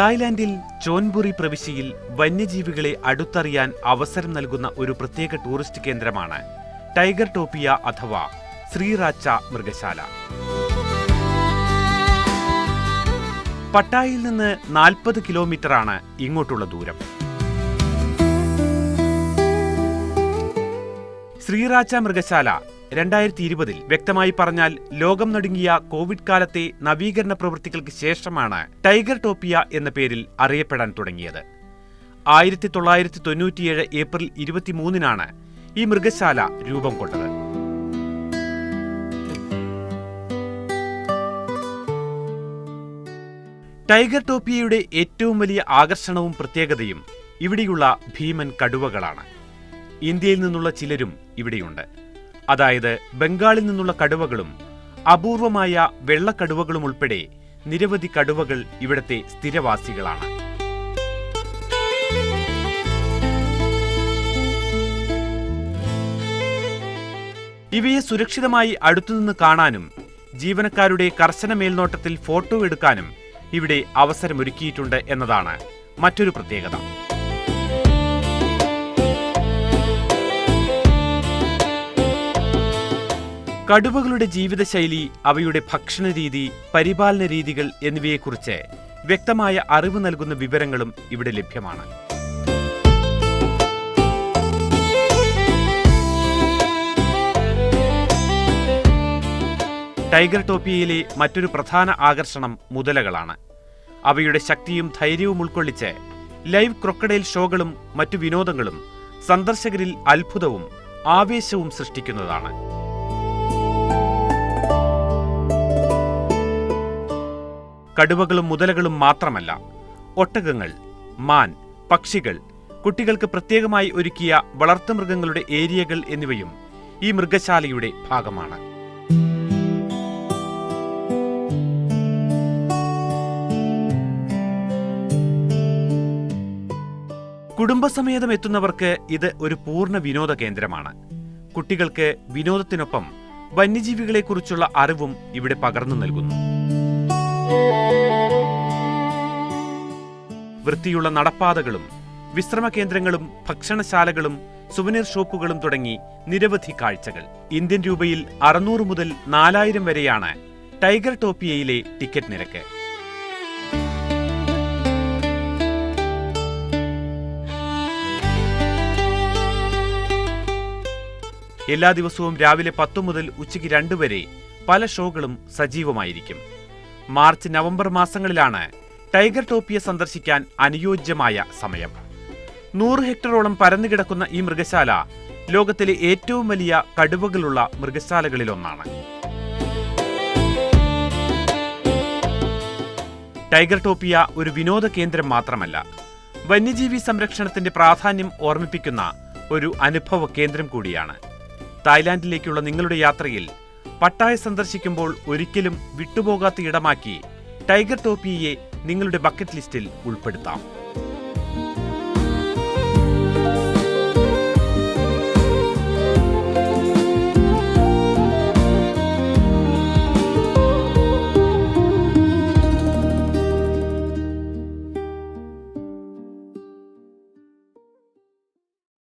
തായ്ലാന്റിൽ ചോൻബുറി പ്രവിശ്യയിൽ വന്യജീവികളെ അടുത്തറിയാൻ അവസരം നൽകുന്ന ഒരു പ്രത്യേക ടൂറിസ്റ്റ് കേന്ദ്രമാണ് ടൈഗർ ടോപ്പിയ അഥവാ ശ്രീറാച്ച മൃഗശാല. പട്ടായിൽ നിന്ന് നാൽപ്പത് കിലോമീറ്ററാണ് ഇങ്ങോട്ടുള്ള ദൂരം. ശ്രീറാച്ച മൃഗശാല രണ്ടായിരത്തി ഇരുപതിൽ വ്യക്തമായി പറഞ്ഞാൽ ലോകം നടുങ്ങിയ കോവിഡ് കാലത്തെ നവീകരണ പ്രവൃത്തികൾക്ക് ശേഷമാണ് ടൈഗർ ടോപ്പിയ എന്ന പേരിൽ അറിയപ്പെടാൻ തുടങ്ങിയത്. ആയിരത്തി തൊള്ളായിരത്തി തൊണ്ണൂറ്റിയേഴ് ഏപ്രിൽ ഇരുപത്തിമൂന്നിനാണ് ഈ മൃഗശാല രൂപം കൊണ്ടത്. ടൈഗർ ടോപ്പിയയുടെ ഏറ്റവും വലിയ ആകർഷണവും പ്രത്യേകതയും ഇവിടെയുള്ള ഭീമൻ കടുവകളാണ്. ഇന്ത്യയിൽ നിന്നുള്ള ചിലരും ഇവിടെയുണ്ട്. അതായത് ബംഗാളിൽ നിന്നുള്ള കടുവകളും അപൂർവമായ വെള്ളക്കടുവകളും ഉൾപ്പെടെ നിരവധി കടുവകൾ ഇവിടത്തെ സ്ഥിരവാസികളാണ്. ഇവയെ സുരക്ഷിതമായി അടുത്തുനിന്ന് കാണാനും ജീവനക്കാരുടെ കർശന മേൽനോട്ടത്തിൽ ഫോട്ടോ എടുക്കാനും ഇവിടെ അവസരമൊരുക്കിയിട്ടുണ്ട് എന്നതാണ് മറ്റൊരു പ്രത്യേകത. കടുവകളുടെ ജീവിതശൈലി അവയുടെ ഭക്ഷണ രീതി പരിപാലന രീതികൾ എന്നിവയെക്കുറിച്ച് വ്യക്തമായ അറിവ് നൽകുന്ന വിവരങ്ങളും ഇവിടെ ലഭ്യമാണ്. ടൈഗർ ടോപ്പിയയിലെ മറ്റൊരു പ്രധാന ആകർഷണം മുതലകളാണ്. അവയുടെ ശക്തിയും ധൈര്യവും ഉൾക്കൊള്ളിച്ച് ലൈവ് ക്രൊക്കഡൈൽ ഷോകളും മറ്റു വിനോദങ്ങളും സന്ദർശകരിൽ അത്ഭുതവും ആവേശവും സൃഷ്ടിക്കുന്നതാണ്. കടുവകളും മുതലകളും മാത്രമല്ല ഒട്ടകങ്ങൾ മാൻ പക്ഷികൾ കുട്ടികൾക്ക് പ്രത്യേകമായി ഒരുക്കിയ വളർത്തുമൃഗങ്ങളുടെ ഏരിയകൾ എന്നിവയും ഈ മൃഗശാലയുടെ ഭാഗമാണ്. കുടുംബസമേതം എത്തുന്നവർക്ക് ഇത് ഒരു പൂർണ വിനോദ കേന്ദ്രമാണ്. കുട്ടികൾക്ക് വിനോദത്തിനൊപ്പം വന്യജീവികളെക്കുറിച്ചുള്ള അറിവും ഇവിടെ പകർന്നു നൽകുന്നു. വൃത്തിയുള്ള നടപ്പാതകളും വിശ്രമ കേന്ദ്രങ്ങളും ഭക്ഷണശാലകളും സുവനീർ ഷോപ്പുകളും തുടങ്ങി നിരവധി കാഴ്ചകൾ. ഇന്ത്യൻ രൂപയിൽ അറുന്നൂറ് മുതൽ നാലായിരം വരെയാണ് ടൈഗർ ടോപ്പിയയിലെ ടിക്കറ്റ് നിരക്ക്. എല്ലാ ദിവസവും രാവിലെ പത്തു മുതൽ ഉച്ചയ്ക്ക് രണ്ട് വരെ പല ഷോകളും സജീവമായിരിക്കും. മാർച്ച് നവംബർ മാസങ്ങളിലാണ് ടൈഗർ ടോപ്പിയെ സന്ദർശിക്കാൻ അനുയോജ്യമായ സമയം. നൂറ് ഹെക്ടറോളം പരന്നുകിടക്കുന്ന ഈ മൃഗശാല ലോകത്തിലെ ഏറ്റവും വലിയ കടുവകളുള്ള മൃഗശാലകളിലൊന്നാണ്. ടൈഗർ ടോപ്പിയ ഒരു വിനോദ കേന്ദ്രം മാത്രമല്ല വന്യജീവി സംരക്ഷണത്തിന്റെ പ്രാധാന്യം ഓർമ്മിപ്പിക്കുന്ന ഒരു അനുഭവ കേന്ദ്രം കൂടിയാണ്. തായ്ലാന്റിലേക്കുള്ള നിങ്ങളുടെ യാത്രയിൽ പട്ടായ സന്ദർശിക്കുമ്പോൾ ഒരിക്കലും വിട്ടുപോകാത്ത ഇടമാക്കി ടൈഗർ ടോപ്പിയെ നിങ്ങളുടെ ബക്കറ്റ് ലിസ്റ്റിൽ ഉൾപ്പെടുത്താം